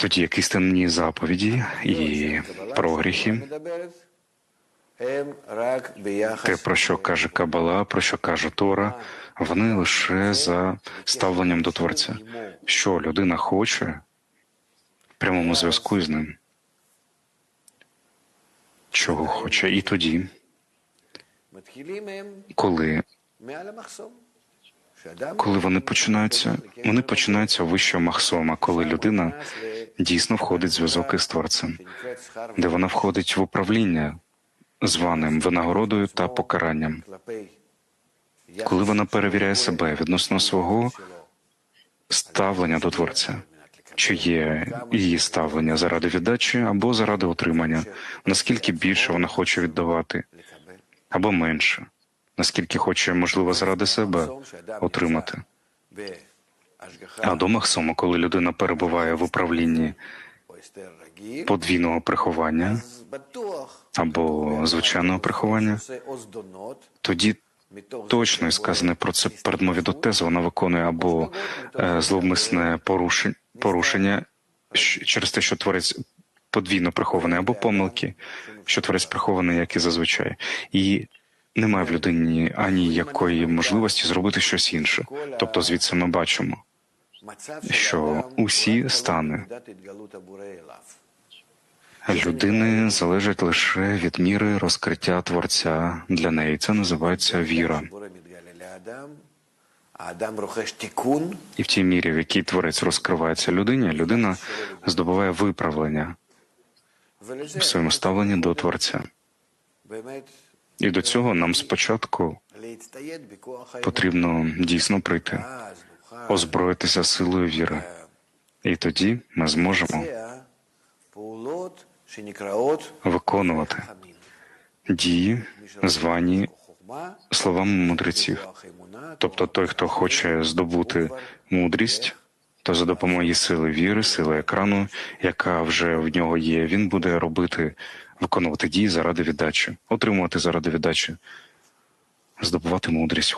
тоді якісь темні заповіді і прогріхи. Те, про що каже Кабала, про що каже Тора, вони лише за ставленням до Творця, що людина хоче в прямому зв'язку з ним, чого хоче, і тоді, коли коли вони починаються, вони починаються вищого махсома, коли людина дійсно входить в зв'язок із творцем, де вона входить в управління званим винагородою та покаранням. Коли вона перевіряє себе відносно свого ставлення до творця, чи є її ставлення заради віддачі або заради отримання, наскільки більше вона хоче віддавати, або менше наскільки хоче, можливо, заради себе отримати. А до Махсома, коли людина перебуває в управлінні подвійного приховання або звичайного приховання, тоді точно і сказане про це передмові до тези, вона виконує або е, зловмисне порушення, порушення через те, що творець подвійно прихований, або помилки, що творець прихований, як і зазвичай. І немає в людині ані якої можливості зробити щось інше. Тобто, звідси ми бачимо, що усі стани людини залежать лише від міри розкриття творця для неї. Це називається віра. І в тій мірі, в якій творець розкривається людині, людина здобуває виправлення в своєму ставленні до творця. І до цього нам спочатку потрібно дійсно прийти, озброїтися силою віри, і тоді ми зможемо виконувати дії, звані словами мудреців. Тобто, той, хто хоче здобути мудрість, то за допомогою сили віри, сили екрану, яка вже в нього є, він буде робити виконувати дії заради віддачі, отримувати заради віддачі, здобувати мудрість.